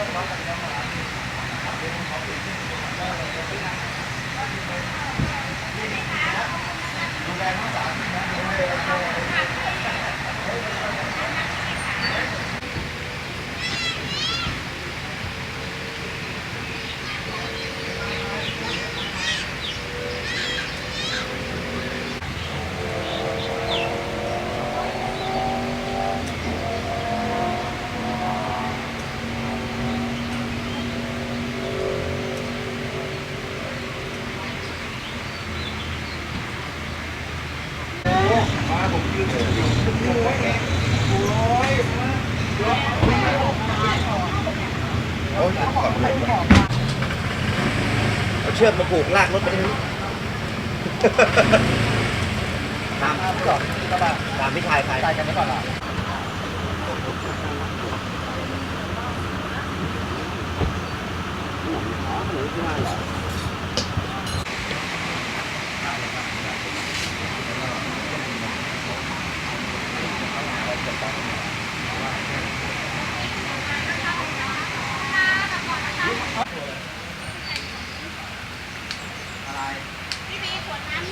Thank you. เอาเชือกมาผูกลากรถไปนี่ตามก่อนตามพี่ชายใครตายกันไม่ก่อนหรอเฮ้ย ช้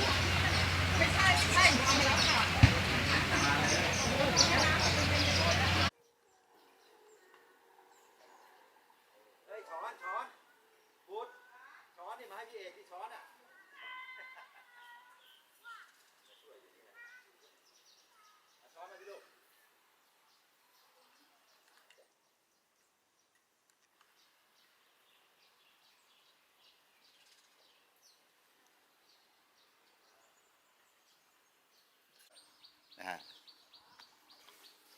อนช้อนพุทช้อนนี่มาให้พี่เอกที่ช้อนอะเอาช้อนมาพี่ลูก นะฮะ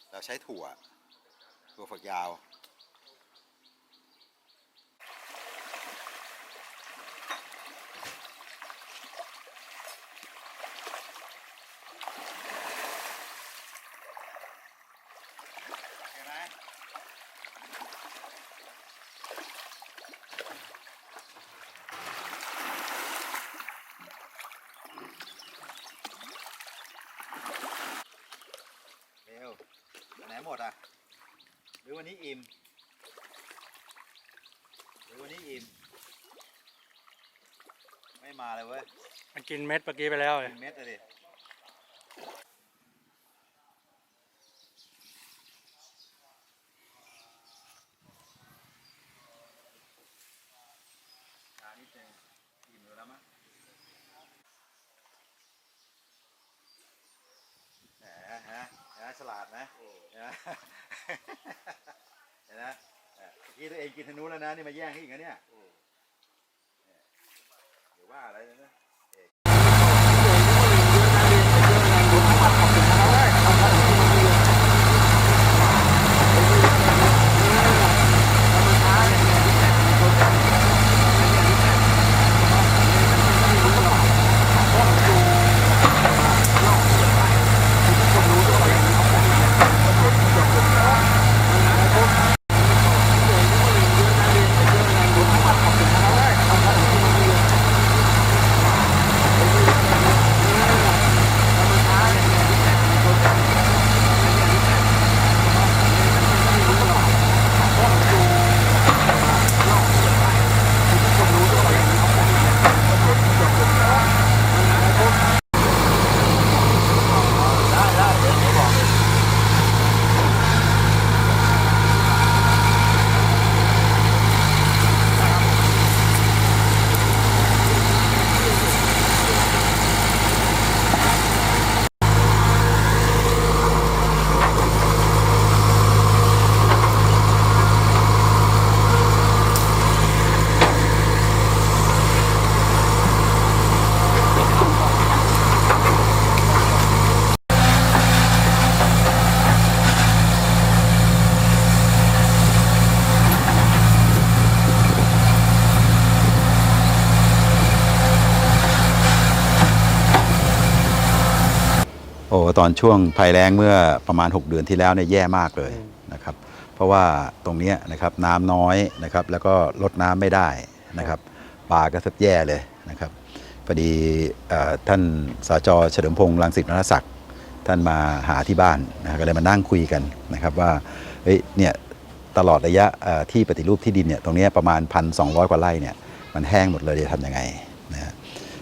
เรา ใช้ถั่ว ถั่วฝักยาว เห็นไหมเร็วไปไหนหมดอะ หรือ วันนี้อิ่มหรือวันนี้อิ่ม ไม่มาเลยเว้ย มันกินเม็ดเมื่อกี้ไปแล้วเลยกินเม็ดเลยดิชานิดนึงอิ่มอยู่แล้วมั้งแหมฮะฮะฉลาดนะ กี้ตัวเองกินทางนู้นแล้วนะนี่มาแย่งให้อีกนะเนี่ยเนี่ยเดี๋ยวว่าอะไรนะ โอ้ตอนช่วงภัยแล้งเมื่อประมาณ 6 เดือนที่แล้วเนี่ยแย่มากเลยนะครับ เพราะว่าตรงเนี้ยนะครับน้ำน้อยนะครับ แล้วก็ลดน้ำไม่ได้นะครับปลาก็แทบแย่เลยนะครับพอดีเอ่อท่านสจเฉลิมพงษ์รังสิตนรศักดิ์ท่านมาหาที่บ้านนะก็เลยมานั่งคุยกันนะครับว่าเฮ้ยเนี่ยตลอดระยะเอ่อที่ปฏิรูปที่ดินเนี่ยตรงเนี้ยประมาณ 1,200 กว่าไร่เนี่ยมันแห้งหมดเลยจะทำยังไงนะฮะ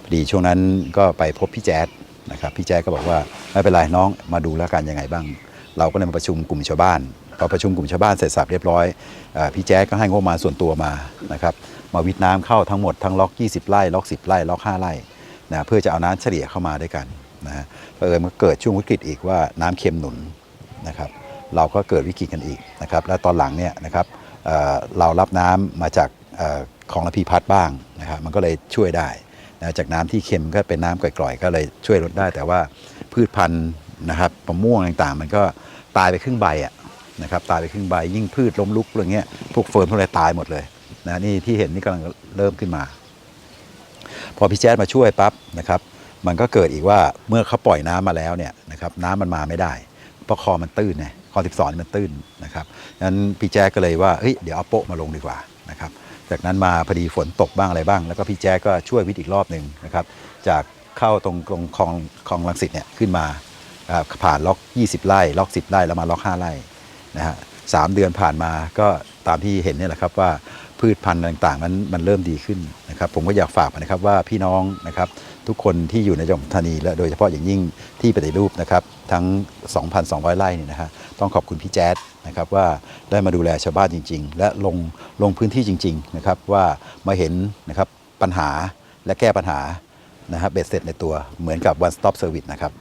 พอดีช่วงนั้นก็ไปพบพี่แจ๊ด นะครับพี่แจ๊ก็บอกว่าไม่เป็นไรน้องมาดูแล้วกันยังไงบ้าง เราก็เลยมาประชุมกลุ่มชาวบ้านพอประชุมกลุ่มชาวบ้านเสร็จสับเรียบร้อยอพี่แจ๊ก็ให้งบมาส่วนตัวมานะครับมาวิทน้ำเข้าทั้งหมดทั้งล็อก 20 ไร่ล็อก 10 ไร่ล็อก 5 ไร่นะเพื่อจะเอาน้ำเฉลี่ยเข้ามาด้วยกันนะฮะเอิญมันเกิดช่วงวิกฤตอีกว่าน้ำเค็มหนุนนะครับเราก็เกิดวิกฤตกันอีกนะครับและตอนหลังเนี่ยนะครับเเรารับน้ำมาจากอของระพีพัฒน์บ้างนะครับมันก็เลยช่วยได้ นะจากน้ำที่เค็มก็เป็นน้ำกร่อยๆ ก็เลยช่วยลดได้ แต่ว่าพืชพันธุ์นะครับมะม่วงต่างๆ มันก็ตายไปครึ่งใบอะนะครับตายไปครึ่งใบยิ่งพืชล้มลุกอะไรเงี้ยพวกเฟิร์นพวกอะไรตายหมดเลยนะนี่ที่เห็นนี่กำลังเริ่มขึ้นมา พอพี่แจ๊ดมาช่วยปั๊บนะครับมันก็เกิดอีกว่าเมื่อเขาปล่อยน้ำมาแล้วเนี่ยนะครับน้ำมันมาไม่ได้ เพราะคอมันตื้นไงคอ12นี่มันตื้นนะครับงั้นพี่แจ๊ดก็เลยว่าเฮ้ยเดี๋ยวเอาโป๊ะมาลงดีกว่านะครับ จากนั้นมาพอดีฝนตกบ้างอะไรบ้าง แล้วก็พี่แจ๊กก็ช่วยวิทย์อีกรอบหนึ่งนะครับ จากเข้าตรงตรงคลองคลองลังสิตเนี่ยขึ้นมาผ่านล็อก 20 ไร่ล็อก 10 ไร่แล้วมาล็อก 5 ไร่นะฮะสามเดือนผ่านมาก็ตามที่เห็นเนี่ยแหละครับว่าพืชพันธุ์ต่างๆมันมันเริ่มดีขึ้นนะครับ ผมก็อยากฝากนะครับว่าพี่น้องนะครับ ทุกคนที่อยู่ในจังหวัดธานี และโดยเฉพาะอย่างยิ่งที่ปฏิรูปนะครับทั้ง 2,200 ไร่เนี่ยนะฮะต้องขอบคุณพี่แจ๊ดนะครับว่าได้มาดูแลชาวบ้านจริง ๆ และลงลงพื้นที่จริงๆนะครับว่ามาเห็นนะครับปัญหาและแก้ปัญหานะฮะเบ็ดเสร็จในตัวเหมือนกับ one stop service นะครับ